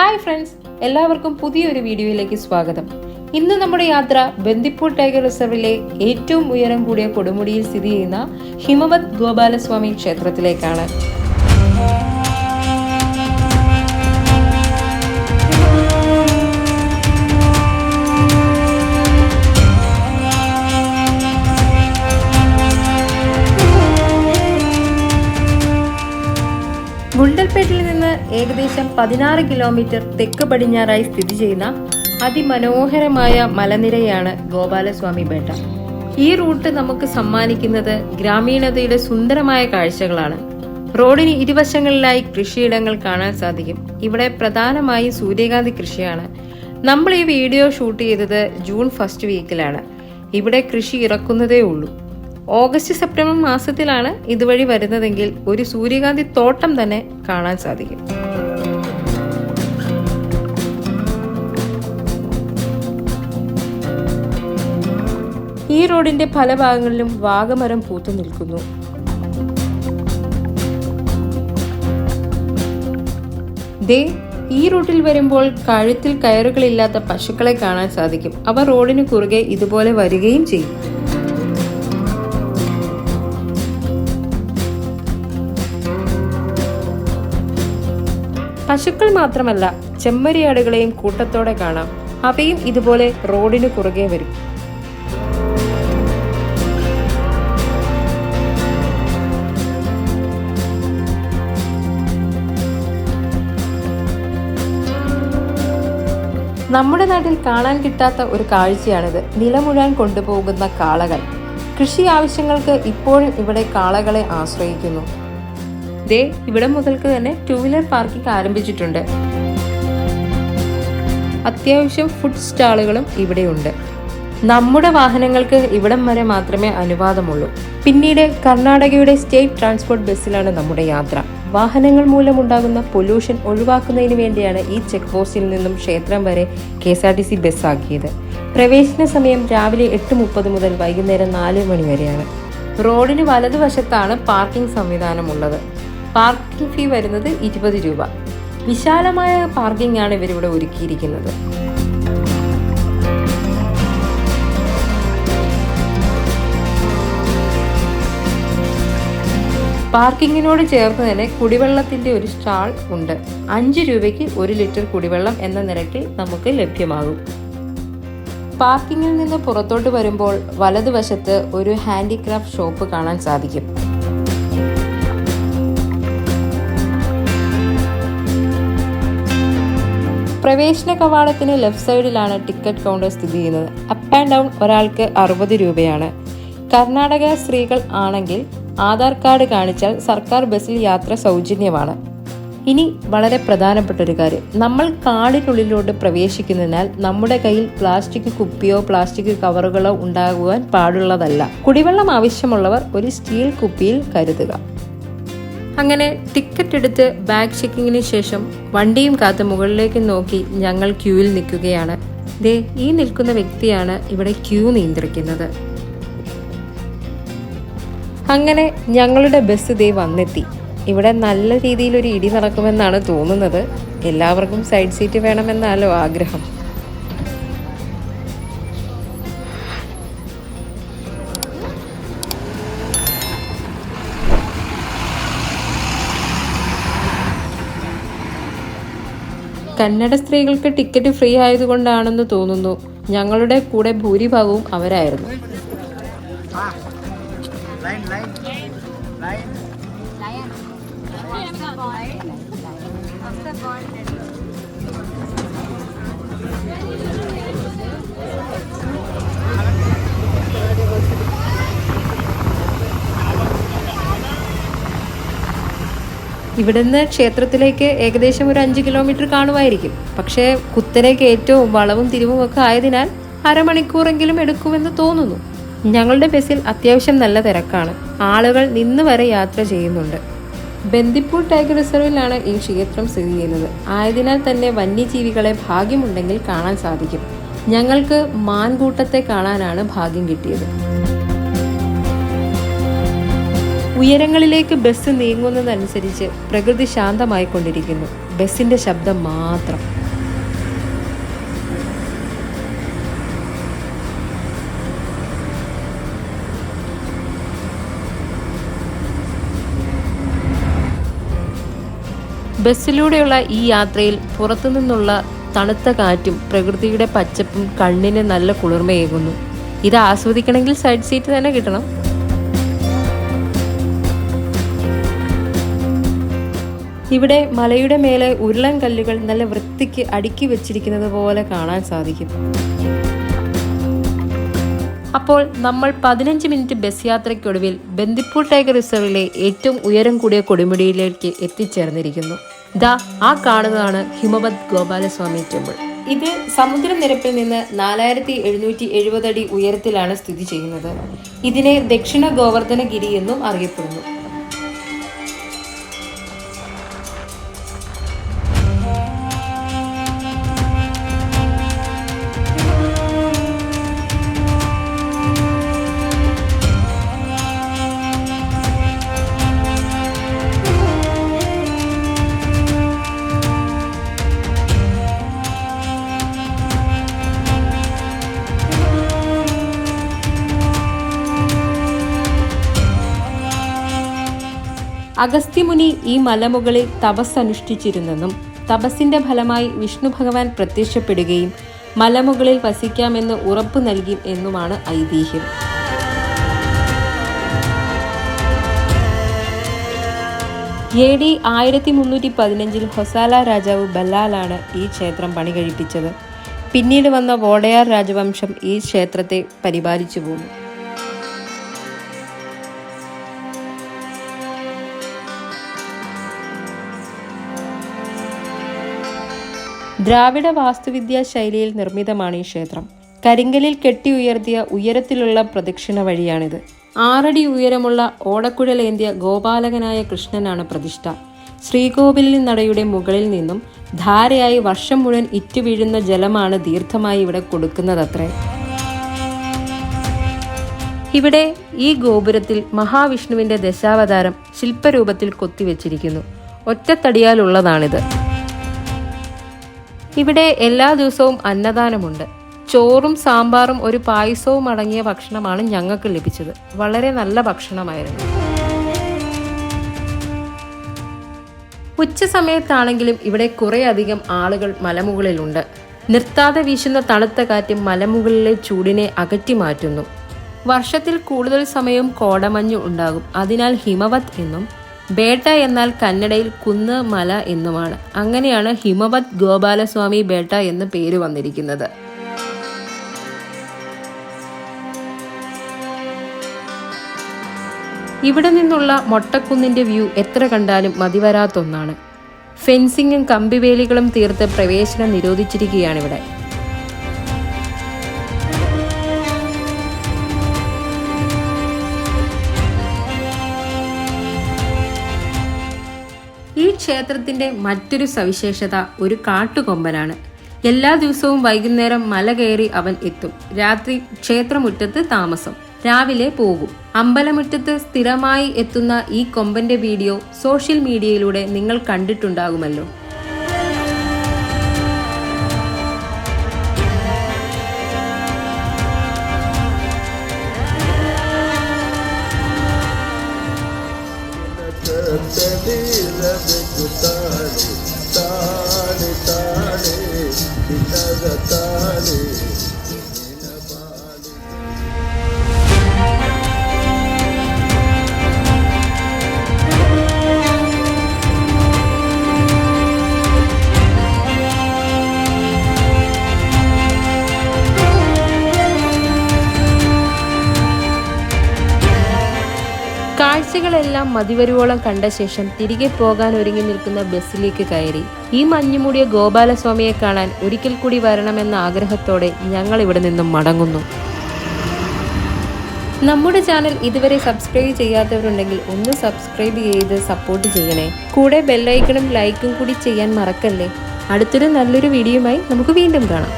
Hi friends എല്ലാവർക്കും പുതിയൊരു വീഡിയോയിലേക്ക് സ്വാഗതം. ഇന്ന് നമ്മുടെ യാത്ര ബന്ദിപ്പൂർ ടൈഗർ റിസർവിലെ ഏറ്റവും ഉയരം കൂടിയ കൊടുമുടിയിൽ സ്ഥിതി ചെയ്യുന്ന ഹിമവത് ഗോപാലസ്വാമി ക്ഷേത്രത്തിലേക്കാണ്. ഏകദേശം പതിനാറ് കിലോമീറ്റർ തെക്ക് പടിഞ്ഞാറായി സ്ഥിതി ചെയ്യുന്ന അതിമനോഹരമായ മലനിരയാണ് ഗോപാലസ്വാമി ബേട്ട ഈ റൂട്ട് നമുക്ക് സമ്മാനിക്കുന്നത് ഗ്രാമീണതയുടെ സുന്ദരമായ കാഴ്ചകളാണ്. റോഡിന് ഇരുവശങ്ങളിലായി കൃഷിയിടങ്ങൾ കാണാൻ സാധിക്കും. ഇവിടെ പ്രധാനമായും സൂര്യകാന്തി കൃഷിയാണ്. നമ്മൾ ഈ വീഡിയോ ഷൂട്ട് ചെയ്തത് ജൂൺ ഫസ്റ്റ് വീക്കിലാണ്. ഇവിടെ കൃഷി ഇറക്കുന്നതേ ഉള്ളൂ. ഓഗസ്റ്റ് സെപ്റ്റംബർ മാസത്തിലാണ് ഇതുവഴി വരുന്നതെങ്കിൽ ഒരു സൂര്യകാന്തി തോട്ടം തന്നെ കാണാൻ സാധിക്കും. ഈ റോഡിന്റെ പല ഭാഗങ്ങളിലും വാഗമരം പൂത്തു നിൽക്കുന്നു. ദേ ഈ റൂട്ടിൽ വരുമ്പോൾ കഴുത്തിൽ കയറുകളില്ലാത്ത പശുക്കളെ കാണാൻ സാധിക്കും. അവ റോഡിന് കുറുകെ ഇതുപോലെ വരികയും ചെയ്യും. പശുക്കൾ മാത്രമല്ല ചെമ്മരിയാടുകളെയും കൂട്ടത്തോടെ കാണാം. അവയും ഇതുപോലെ റോഡിന് കുറുകെ വരും. നമ്മുടെ നാട്ടിൽ കാണാൻ കിട്ടാത്ത ഒരു കാഴ്ചയാണിത്. നിലമുഴാൻ കൊണ്ടുപോകുന്ന കാളകൾ. കൃഷി ആവശ്യങ്ങൾക്ക് ഇപ്പോഴും ഇവിടെ കാളകളെ ആശ്രയിക്കുന്നു. ദേ ഇവിടെ മുതൽക്ക് തന്നെ ടൂ വീലർ പാർക്കിംഗ് ആരംഭിച്ചിട്ടുണ്ട്. അത്യാവശ്യം ഫുഡ് സ്റ്റാളുകളും ഇവിടെയുണ്ട്. നമ്മുടെ വാഹനങ്ങൾക്ക് ഇവിടം വരെ മാത്രമേ അനുവാദമുള്ളൂ. പിന്നീട് കർണാടകയുടെ സ്റ്റേറ്റ് ട്രാൻസ്പോർട്ട് ബസ്സിലാണ് നമ്മുടെ യാത്ര. വാഹനങ്ങൾ മൂലമുണ്ടാകുന്ന പൊല്യൂഷൻ ഒഴിവാക്കുന്നതിന് വേണ്ടിയാണ് ഈ ചെക്ക് പോസ്റ്റിൽ നിന്നും ക്ഷേത്രം വരെ K S R T C ബസ്സാക്കിയത് പ്രവേശന സമയം രാവിലെ എട്ട് മുപ്പത് മുതൽ വൈകുന്നേരം നാല് മണി വരെയാണ്. റോഡിന് വലതുവശത്താണ് പാർക്കിംഗ് സംവിധാനമുള്ളത്. പാർക്കിംഗ് ഫീ വരുന്നത് ഇരുപത് രൂപ. വിശാലമായ പാർക്കിംഗ് ആണ് ഇവരിവിടെ ഒരുക്കിയിരിക്കുന്നത്. പാർക്കിങ്ങിനോട് ചേർന്ന് തന്നെ കുടിവെള്ളത്തിന്റെ ഒരു സ്റ്റാൾ ഉണ്ട്. അഞ്ച് രൂപയ്ക്ക് ഒരു ലിറ്റർ കുടിവെള്ളം എന്ന നിരക്കിൽ നമുക്ക് ലഭ്യമാകും. പാർക്കിങ്ങിൽ നിന്ന് പുറത്തോട്ട് വരുമ്പോൾ വലതുവശത്ത് ഒരു ഹാൻഡിക്രാഫ്റ്റ് ഷോപ്പ് കാണാൻ സാധിക്കും. പ്രവേശന കവാടത്തിന് ലെഫ്റ്റ് സൈഡിലാണ് ടിക്കറ്റ് കൗണ്ടർ സ്ഥിതി ചെയ്യുന്നത്. അപ്പ് ആൻഡ് ഡൗൺ ഒരാൾക്ക് അറുപത് രൂപയാണ്. കർണാടക സ്ത്രീകൾ ആണെങ്കിൽ ആധാർ കാർഡ് കാണിച്ചാൽ സർക്കാർ ബസ്സിൽ യാത്ര സൗജന്യമാണ്. ഇനി വളരെ പ്രധാനപ്പെട്ട ഒരു കാര്യം. നമ്മൾ കാടിനുള്ളിലോട്ട് പ്രവേശിക്കുന്നതിനാൽ നമ്മുടെ കയ്യിൽ പ്ലാസ്റ്റിക് കുപ്പിയോ പ്ലാസ്റ്റിക് കവറുകളോ ഉണ്ടാകുവാൻ പാടുള്ളതല്ല. കുടിവെള്ളം ആവശ്യമുള്ളവർ ഒരു സ്റ്റീൽ കുപ്പിയിൽ കരുതുക. അങ്ങനെ ടിക്കറ്റ് എടുത്ത് ബാഗ് ചെക്കിങ്ങിന് ശേഷം വണ്ടിയും കാത്ത് മുകളിലേക്ക് നോക്കി ഞങ്ങൾ ക്യൂവിൽ നിൽക്കുകയാണ്. ദേ ഈ നിൽക്കുന്ന വ്യക്തിയാണ് ഇവിടെ ക്യൂ നിയന്ത്രിക്കുന്നത്. അങ്ങനെ ഞങ്ങളുടെ ബസ് ദേ വന്നെത്തി. ഇവിടെ നല്ല രീതിയിൽ ഒരു ഇടി നടക്കുമെന്നാണ് തോന്നുന്നത്. എല്ലാവർക്കും സൈഡ് സീറ്റ് വേണമെന്നാലോ ആഗ്രഹം. കന്നഡ സ്ത്രീകൾക്ക് ടിക്കറ്റ് ഫ്രീ ആയതുകൊണ്ടാണെന്ന് തോന്നുന്നു. ഞങ്ങളുടെ കൂടെ ഭൂരിഭാഗവും അവരായിരുന്നു. Line, line. Line. ഇവിടുന്ന് ക്ഷേത്രത്തിലേക്ക് ഏകദേശം ഒരു അഞ്ച് കിലോമീറ്റർ കാണുമായിരിക്കും പക്ഷേ കുത്തനെ കയറ്റവും വളവും തിരിവും ഒക്കെ ആയതിനാൽ അരമണിക്കൂറെങ്കിലും എടുക്കുമെന്ന് തോന്നുന്നു ഞങ്ങളുടെ ബസ്സിൽ അത്യാവശ്യം നല്ല തിരക്കാണ്. ആളുകൾ നിന്ന് വരെ യാത്ര ചെയ്യുന്നുണ്ട്. ബന്ദിപ്പൂർ ടൈഗർ റിസർവിലാണ് ഈ ക്ഷേത്രം സ്ഥിതി ചെയ്യുന്നത്. ആയതിനാൽ തന്നെ വന്യജീവികളെ ഭാഗ്യമുണ്ടെങ്കിൽ കാണാൻ സാധിക്കും. ഞങ്ങൾക്ക് മാൻകൂട്ടത്തെ കാണാനാണ് ഭാഗ്യം കിട്ടിയത്. ഉയരങ്ങളിലേക്ക് ബസ് നീങ്ങുന്നതനുസരിച്ച് പ്രകൃതി ശാന്തമായിക്കൊണ്ടിരിക്കുന്നു. ബസ്സിന്റെ ശബ്ദം മാത്രം. ബസ്സിലൂടെയുള്ള ഈ യാത്രയിൽ പുറത്തുനിന്നുള്ള തണുത്ത കാറ്റും പ്രകൃതിയുടെ പച്ചപ്പും കണ്ണിന് നല്ല കുളിർമയേകുന്നു. ഇത് ആസ്വദിക്കണമെങ്കിൽ സൈഡ് സീറ്റ് തന്നെ കിട്ടണം. ഇവിടെ മലയുടെ മേലെ ഉരുളൻ കല്ലുകൾ നല്ല വൃത്തിക്ക് അടുക്കി വെച്ചിരിക്കുന്നത് പോലെ കാണാൻ സാധിക്കും. അപ്പോൾ നമ്മൾ പതിനഞ്ച് മിനിറ്റ് ബസ് യാത്രയ്ക്കൊടുവിൽ ബന്ദിപ്പൂർ ടൈഗർ റിസർവിലെ ഏറ്റവും ഉയരം കൂടിയ കൊടുമുടിയിലേക്ക് എത്തിച്ചേർന്നിരിക്കുന്നു. ദാ ആ കാണുന്നതാണ് ഹിമവത് ഗോപാലസ്വാമി ടെമ്പിൾ. ഇത് സമുദ്രനിരപ്പിൽ നിന്ന് നാലായിരത്തി എഴുന്നൂറ്റി എഴുപത് അടി ഉയരത്തിലാണ് സ്ഥിതി ചെയ്യുന്നത്. ഇതിനെ ദക്ഷിണ ഗോവർദ്ധനഗിരി എന്നും അറിയപ്പെടുന്നു. അഗസ്ത്യമുനി ഈ മലമുകളിൽ തപസ് അനുഷ്ഠിച്ചിരുന്നെന്നും തപസ്സിന്റെ ഫലമായി വിഷ്ണു ഭഗവാൻ പ്രത്യക്ഷപ്പെടുകയും മലമുകളിൽ വസിക്കാമെന്ന് ഉറപ്പ് നൽകി എന്നുമാണ് ഐതിഹ്യം. എ ഡി ആയിരത്തി മുന്നൂറ്റി പതിനഞ്ചിൽ ഹൊസാല രാജാവ് ബല്ലാലാണ് ഈ ക്ഷേത്രം പണി കഴിപ്പിച്ചത് പിന്നീട് വന്ന വോഡയാർ രാജവംശം ഈ ക്ഷേത്രത്തെ പരിപാലിച്ചു പോന്നു. ദ്രാവിഡ വാസ്തുവിദ്യാ ശൈലിയിൽ നിർമ്മിതമാണ് ഈ ക്ഷേത്രം. കരിങ്കലിൽ കെട്ടി ഉയർത്തിയ ഉയരത്തിലുള്ള പ്രദക്ഷിണ വഴിയാണിത്. ആറടി ഉയരമുള്ള ഓടക്കുഴലേന്തിയ ഗോപാലകനായ കൃഷ്ണനാണ് പ്രതിഷ്ഠ. ശ്രീകോവിലിൽ നടയുടെ മുകളിൽ നിന്നും ധാരയായി വർഷം മുഴുവൻ ഇറ്റുവീഴുന്ന ജലമാണ് ദീർഘമായി ഇവിടെ കൊടുക്കുന്നതത്രേ. ഇവിടെ ഈ ഗോപുരത്തിൽ മഹാവിഷ്ണുവിന്റെ ദശാവതാരം ശില്പരൂപത്തിൽ കൊത്തിവെച്ചിരിക്കുന്നു. ഒറ്റത്തടിയാലുള്ളതാണിത്. ഇവിടെ എല്ലാ ദിവസവും അന്നദാനമുണ്ട്. ചോറും സാമ്പാറും ഒരു പായസവും അടങ്ങിയ ഭക്ഷണമാണ് ഞങ്ങൾക്ക് ലഭിച്ചത്. വളരെ നല്ല ഭക്ഷണമായിരുന്നു. ഉച്ച സമയത്താണെങ്കിലും ഇവിടെ കുറേയധികം ആളുകൾ മലമുകളിലുണ്ട്. നിർത്താതെ വീശുന്ന തണുത്ത കാറ്റ് മലമുകളിലെ ചൂടിനെ അകറ്റി മാറ്റുന്നു. വർഷത്തിൽ കൂടുതൽ സമയവും കോടമഞ്ഞ് ഉണ്ടാകും. അതിനാൽ ഹിമവത് എന്നും ബേട്ട എന്നാൽ കന്നഡയിൽ കുന്ന് മല എന്നുമാണ്. അങ്ങനെയാണ് ഹിമവത് ഗോപാലസ്വാമി ബേട്ട എന്ന് പേര് വന്നിരിക്കുന്നത്. ഇവിടെ നിന്നുള്ള മൊട്ടക്കുന്നിന്റെ വ്യൂ എത്ര കണ്ടാലും മതിവരാത്തൊന്നാണ്. ഫെൻസിങ്ങും കമ്പിവേലികളും തീർത്ത് പ്രവേശനം നിരോധിച്ചിരിക്കുകയാണിവിടെ. ക്ഷേത്രത്തിന്റെ മറ്റൊരു സവിശേഷത ഒരു കാട്ടുകൊമ്പനാണ്. എല്ലാ ദിവസവും വൈകുന്നേരം മല കയറി അവൻ എത്തും. രാത്രി ക്ഷേത്രമുറ്റത്ത് താമസം. രാവിലെ പോകും. അമ്പലമുറ്റത്ത് സ്ഥിരമായി എത്തുന്ന ഈ കൊമ്പന്റെ വീഡിയോ സോഷ്യൽ മീഡിയയിലൂടെ നിങ്ങൾ കണ്ടിട്ടുണ്ടാകുമല്ലോ. ಸುತ್ತಾಡು കാഴ്ചകളെല്ലാം മതിവരുവോളം കണ്ട ശേഷം തിരികെ പോകാൻ ഒരുങ്ങി നിൽക്കുന്ന ബസ്സിലേക്ക് കയറി. ഈ മഞ്ഞുമൂടിയ ഗോപാലസ്വാമിയെ കാണാൻ ഒരിക്കൽ കൂടി വരണമെന്ന ആഗ്രഹത്തോടെ ഞങ്ങൾ ഇവിടെ നിന്നും മടങ്ങുന്നു. നമ്മുടെ ചാനൽ ഇതുവരെ സബ്സ്ക്രൈബ് ചെയ്യാത്തവരുണ്ടെങ്കിൽ ഒന്ന് സബ്സ്ക്രൈബ് ചെയ്ത് സപ്പോർട്ട് ചെയ്യണേ. കൂടെ ബെല്ലൈക്കണും ലൈക്കും കൂടി ചെയ്യാൻ മറക്കല്ലേ? അടുത്തൊരു നല്ലൊരു വീഡിയോയുമായി നമുക്ക് വീണ്ടും കാണാം.